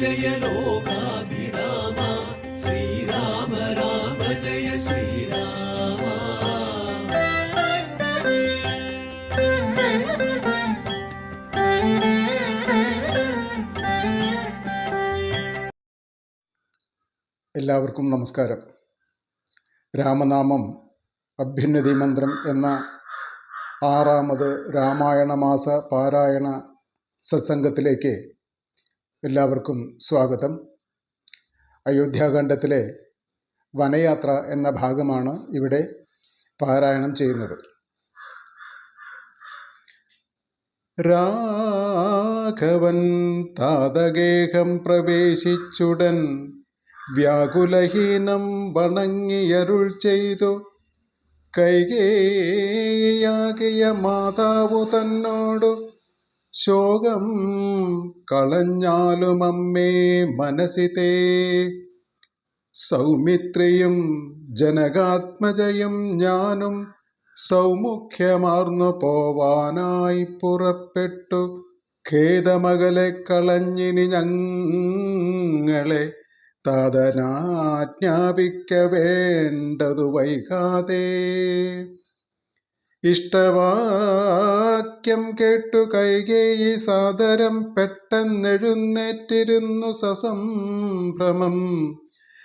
ജയ ലോകാഭിരാമ. ശ്രീരാമ രാമ ജയ ശ്രീരാമ. എല്ലാവർക്കും നമസ്കാരം. രാമനാമം അഭ്യുന്നതി മന്ത്രം എന്ന ആറാമത് രാമായണ മാസ പാരായണ സത്സംഗത്തിലേക്ക് എല്ലാവർക്കും സ്വാഗതം. അയോധ്യാഖണ്ഡത്തിലെ വനയാത്ര എന്ന ഭാഗമാണ് ഇവിടെ പാരായണം ചെയ്യുന്നത്. രാഘവൻ താതഗേഹം പ്രവേശിച്ചുടൻ വ്യാകുലഹീനം വണങ്ങിയരുൾ ചെയ്തു. കൈകേയാകിയ മാതാവു തന്നോടു ശോകം കളഞ്ഞാലും അമ്മേ മനസിതേ സൗമിത്രിയും ജനകാത്മജയും ഞാനും സൗമുഖ്യമാർന്നു പോവാനായി പുറപ്പെട്ടു. ഖേദമകലെ കളഞ്ഞിനി ഞങ്ങളെ താതനാജ്ഞാപിക്ക വേണ്ടതു വൈകാതെ. ഇഷ്ടവാക്യം കേട്ടു കൈകേയി സാദരം പെട്ടെന്നെഴുന്നേറ്റിരുന്നു സസംഭ്രമം.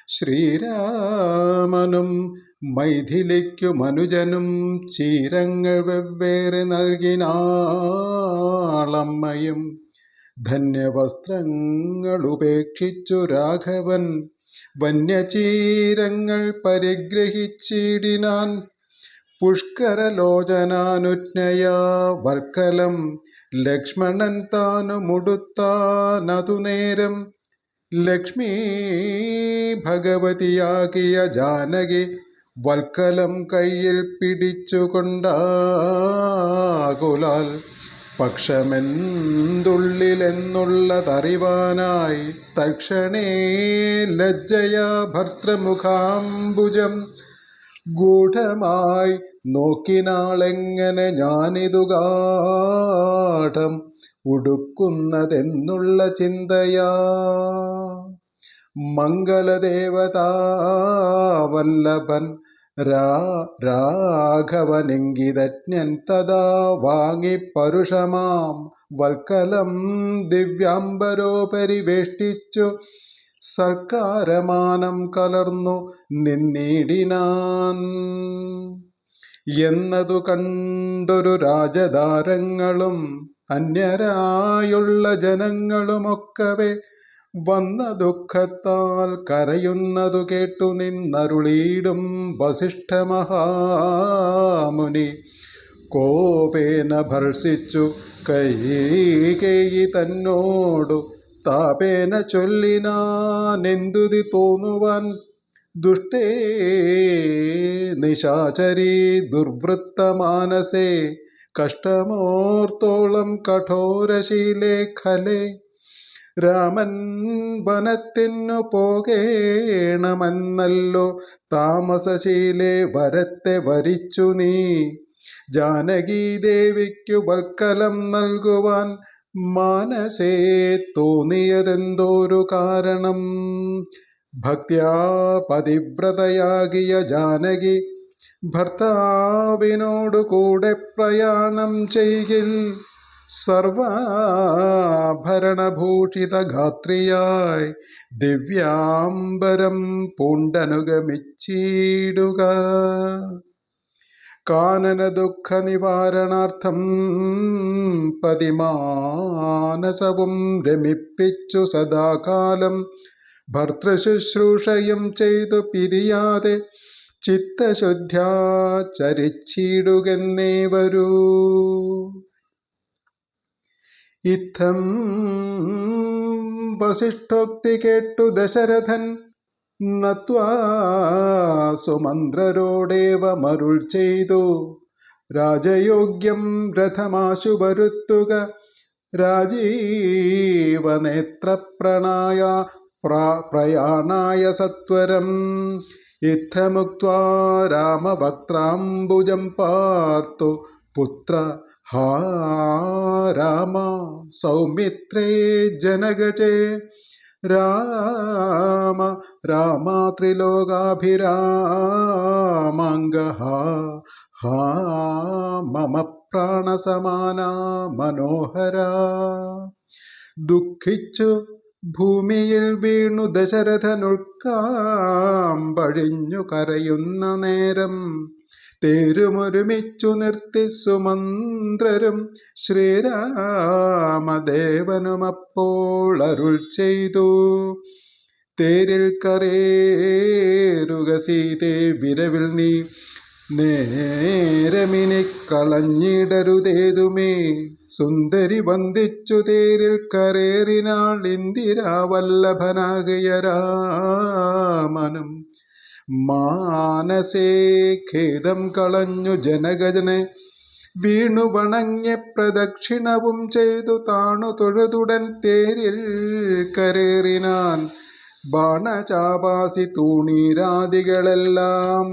ശ്രീരാമനും മൈഥിലിക്കു മനുജനും ചീരങ്ങൾ വെവ്വേറെ നൽകിനാളമ്മയും ധന്യവസ്ത്രങ്ങൾ ഉപേക്ഷിച്ചു രാഘവൻ. വന്യചീരങ്ങൾ പരിഗ്രഹിച്ചിടിനാൻ പുഷ്കരലോചനാനുജ്ഞയാ വർക്കലം. ലക്ഷ്മണൻ താനു മുടുത്താനതു നേരം. ലക്ഷ്മി ഭഗവതിയാകിയ ജാനകി വൽക്കലം കയ്യിൽ പിടിച്ചുകൊണ്ടാകുലാൽ. പക്ഷമെന്തുള്ളിലെന്നുള്ളതറിവാനായി തക്ഷണേ ലജ്ജയാ ഭർത്തൃമുഖാംബുജം. ഗൂഢമായി നോക്കിനാളെങ്ങനെ ഞാനിതു ഗാഠം ഉടുക്കുന്നതെന്നുള്ള ചിന്തയാ. മംഗലദേവതാവല്ലഭൻ രാ രാഘവനിങ്കിതജ്ഞൻ തഥാ വാങ്ങി പരുഷമാം വൽക്കലം ദിവ്യാംബരോപരി വേഷ്ടിച്ചു സർക്കാരമാനം കലർന്നു നിന്നിടിനാൻ. എന്നതു കണ്ടൊരു രാജധാരങ്ങളും അന്യരായുള്ള ജനങ്ങളുമൊക്കവേ വന്ന ദുഃഖത്താൽ കരയുന്നതു കേട്ടു നിന്നരുളീടും വസിഷ്ഠ മഹാമുനി. കോപേന ഭർഷിച്ചു കൈകേയി തന്നോടു താപേന ചൊല്ലിനാനെന്തുതി തോന്നുവാൻ ദുഷ്ടേ നിശാചരീ ദുർവൃത്തമാനസേ കഷ്ടമോർത്തോളം കഠോരശീലേ ഖലേ രാമൻ വനത്തിനു പോകേണമെന്നല്ലോ താമസശീലെ വരത്തെ വരിച്ചു നീ. ജാനകീ ദേവിക്കു വൽക്കലം നൽകുവാൻ മാനസേ തോന്നിയതെന്തോരു കാരണം? ഭക്ത്യാ പതിവ്രതയാകിയ ജാനകി ഭർത്താവിനോടു കൂടെ പ്രയാണം ചെയ്യിൽ. സർവാഭരണഭൂഷിത ഗാത്രിയായി ദിവ്യാംബരം പൂണ്ടനുഗമിച്ചിടുക. കാനന ദുഃഖ നിവാരണാർത്ഥം പതിമാനസവും രമിപ്പിച്ചു സദാകാലം ഭർത്തൃശുശ്രൂഷയും ചെയ്തു പിരിയാതെ ചിത്തശുദ്ധ്യാ ചരിച്ചിടുകെന്നേ വരൂ. ഇത്തം വസിഷ്ഠോക്തി കേട്ടു ദശരഥൻ നത്വാ സുമന്ത്രരോടേവ മരുൾ ചെയ്തു. രാജയോഗ്യം രഥമാശു വരുത്തുക രാജീവനേത്രപ്രണായ പ്ര- പ്രയാണായ സത്വരം. ഇത്തമുക്വാ രാമഭക്ത്രാംബുജം പാർത്തു. പുത്ര ഹാ രാമ സൗമിത്രേ ജനകജേ. രാമ രാമാ ത്രിലോകാഭിരാമാംഗ ഹാ മമ പ്രാണസമാന മനോഹര. ദുഃഖിച്ചു ഭൂമിയിൽ വീണു ദശരഥനുൾക്കാമ്പഴിഞ്ഞു കരയുന്ന നേരം. തേരുമൊരുമിച്ചു നിർത്തി സുമന്ത്രരും ശ്രീരാമദേവനുമപ്പോൾ അരുൾ ചെയ്തു. തേരിൽ കരേരുക സീതേ വിരവിൽ നീ നേരമിനി കളഞ്ഞിടരുതേതുമേ. സുന്ദരി വന്ദിച്ചു തേരിൽ കരേറിനാൾ ഇന്ദിരാവല്ലഭനാകിയ രാമനും മാനസേ ഖേദം കളഞ്ഞു ജനഗജനെ വീണു വണങ്ങി പ്രദക്ഷിണവും ചെയ്തു താണു തൊഴുതുടൻ തേരിൽ കരേറിനാൻ. ബാണചാപാസി തൂണീരാദികളെല്ലാം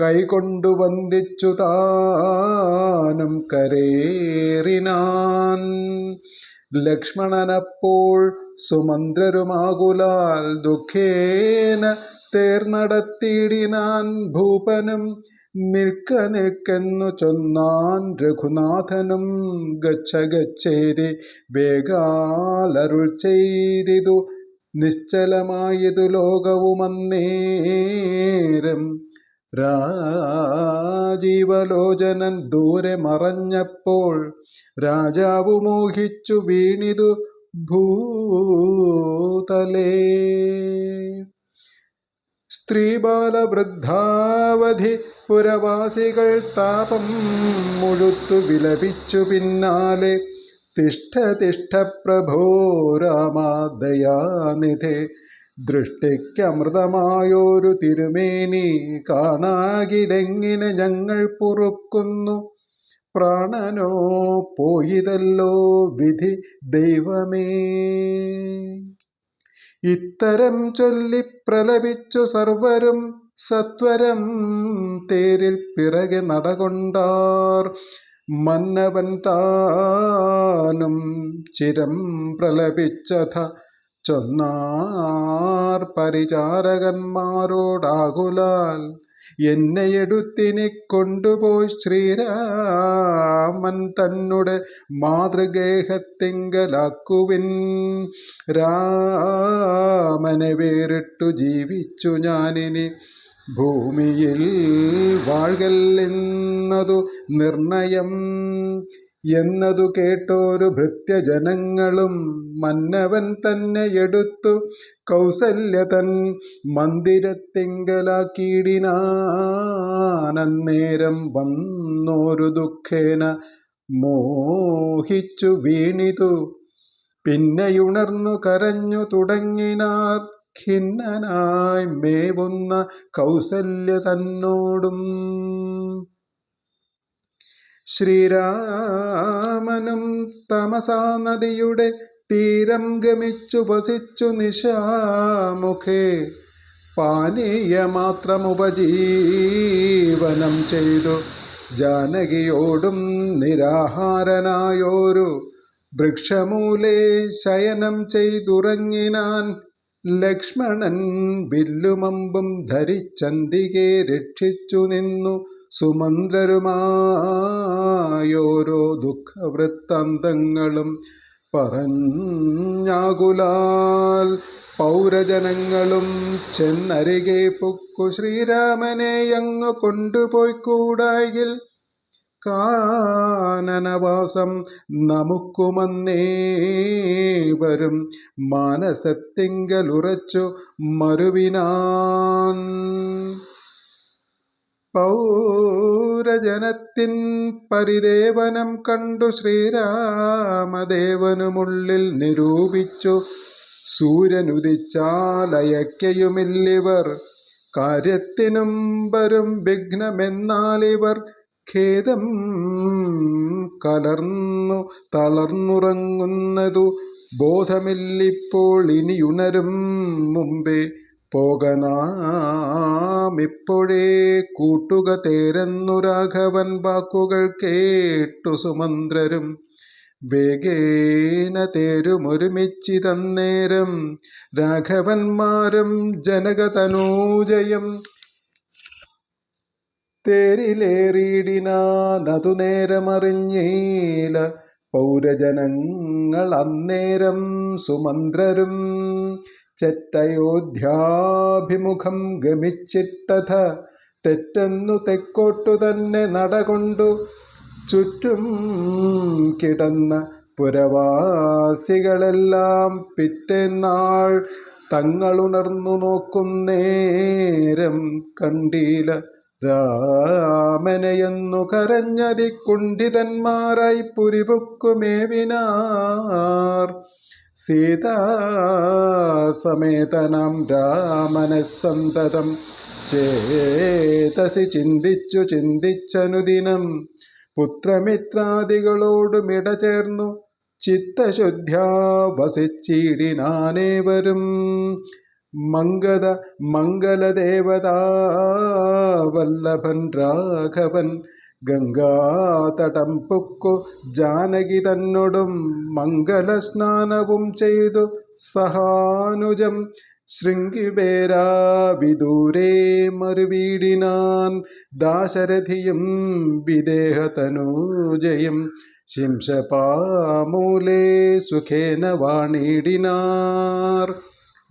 കൈകൊണ്ടു വന്ദിച്ചു താനും കരേറിനാൻ. ലക്ഷ്മണനപ്പോൾ സുമന്ത്രരുമാകുലാൽ ദുഃഖേന തേർനടത്തിയിടിനാൻ ഭൂപനും നിൽക്ക നിൽക്കെന്നു ചൊന്നാൻ രഘുനാഥനും ഗച്ഛ ഗച്ഛേതി വേഗാലരുൾ ചെയ്തിതു. നിശ്ചലമായതു ലോകവുമന്നേരം രാജീവലോചനൻ ദൂരെ മറഞ്ഞപ്പോൾ രാജാവു മോഹിച്ചു വീണിതു ഭൂതലേ. സ്ത്രീ ബാലവൃദ്ധാവധി പുരവാസികൾ താപം മുഴുത്തു വിലപിച്ചു പിന്നാലെ. തിഷ്ഠ പ്രഭോ രാമ ദയാനിധേ ദൃഷ്ടിക്കമൃതമായൊരു തിരുമേനി കാണാകിലെങ്ങിനെ ഞങ്ങൾ പൊറുക്കുന്നു? പ്രാണനോ പോയിതല്ലോ വിധി ദൈവമേ. ഇത്തരം ചൊല്ലി പ്രലപിച്ചു സർവരും സത്വരം തേരിൽ പിറകെ നടകൊണ്ടാർ മന്നവൻ താനും ചിരം പ്രലപിച്ചഥ ചൊന്നാർ പരിചാരകന്മാരോടാകുലാൽ എന്നെ എടുത്തിനി കൊണ്ടുപോയി ശ്രീരാമൻ തന്നെ മാതൃഗേഹത്തിങ്കലാക്കുവിൻ. രാമനെ വേറിട്ടു ജീവിച്ചു ഞാനിനി ഭൂമിയിൽ വാഴ്കല്ലെന്നതു നിർണയം. എന്നതു കേട്ടോരു ഭൃത്യജനങ്ങളും മന്നവൻ തന്നെ എടുത്തു കൗസല്യ തൻ മന്ദിരത്തിങ്കലാക്കിയിടിനാനന്നേരം വന്നോരു ദുഃഖേന മോഹിച്ചു വീണിതു. പിന്നെയുണർന്നു കരഞ്ഞു തുടങ്ങിനാർ ഖിന്നനായി മേവുന്ന കൗസല്യ തന്നോടും ശ്രീരാമനും തമസാ നദിയുടെ തീരം ഗമിച്ചു വസിച്ചു നിശാമുഖേ. പാനീയമാത്രം ഉപജീവനം ചെയ്തു. ജാനകിയോടും നിരാഹാരനായോരു. വൃക്ഷമൂലേ ശയനം ചെയ്തുറങ്ങിനാൻ ലക്ഷ്മണൻ വില്ലുമമ്പും ധരിച്ചന്തികെ രക്ഷിച്ചു നിന്നു. സുമന്ത്രരുമായോരോ ദുഃഖവൃത്താന്തങ്ങളും പറഞ്ഞാകുലാൽ പൗരജനങ്ങളും ചെന്നരികെ പൊക്കു ശ്രീരാമനെ അങ്ങ് കൊണ്ടുപോയി കൂടായിൽ കാനനവാസം നമുക്കുമന്നേവരും മാനസത്തിങ്കലുറച്ചു മരുവിനാൻ. പൗരജനത്തിൻ പരിദേവനം കണ്ടു ശ്രീരാമദേവനുമുള്ളിൽ നിരൂപിച്ചു. സൂര്യനുദിച്ചാലയക്കയുമില്ലിവർ. കാര്യത്തിനും വരും വിഘ്നമെന്നാലിവർ ഖേദം കലർന്നു തളർന്നുറങ്ങുന്നതു ബോധമില്ലിപ്പോൾ ഇനിയുണരും മുമ്പേ. പോകനാമിപ്പോഴേ കൂട്ടുക തേരെന്നു രാഘവൻ വാക്കുകൾ കേട്ടു സുമന്ത്രരും. വേഗേന തേരുമൊരുമിച്ചിതന്നേരം രാഘവന്മാരും ജനകതനൂജയം. തേരിലേറിയിടിനാനതു നേരമറിഞ്ഞീല പൗരജനങ്ങൾ അന്നേരം സുമന്ത്രരും ചെറ്റയോധ്യാഭിമുഖം ഗമിച്ചിട്ടഥ തെറ്റെന്നു തെക്കോട്ടു തന്നെ നടകൊണ്ടു ചുറ്റും കിടന്ന പുരവാസികളെല്ലാം പിറ്റേന്നാൾ തങ്ങളുണർന്നു നോക്കുന്നേരം കണ്ടീല രാമനെയെന്നു കരഞ്ഞതി കുണ്ഠിതന്മാരായി പുരിപുക്കുമേവിനാർ. സീതാസമേതനാം രാമനസന്തതം ചേതസി ചിന്തിച്ചു ചിന്തിച്ചനുദിനം പുത്രമിത്രാദികളോടുമിട ചേർന്നു ചിത്തശുദ്ധ്യാ വസിച്ചിടിനാനേവരും മംഗത മംഗലദേവതാ വല്ലഭൻ രാഘവൻ ഗംഗാതടം പൊക്കു ജാനകി തന്നോടും മംഗലസ്നാനവും ചെയ്തു സഹാനുജം. ശൃംഗിവേരാ വിദൂരേ മറുവീടിനാൻ ദാശരഥിയും വിദേഹതനൂജയും. ശിംശപാമൂലേ സുഖേന വാണിടിനാർ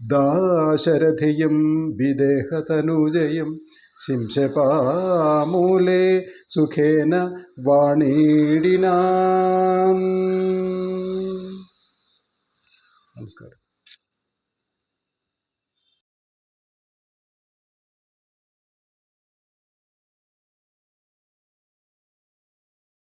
ദാശരഥിയും വിദേഹതനൂജയും. ശിംശപാമൂലേ സുഖേന വാണിടിനാം. നമസ്കാരം.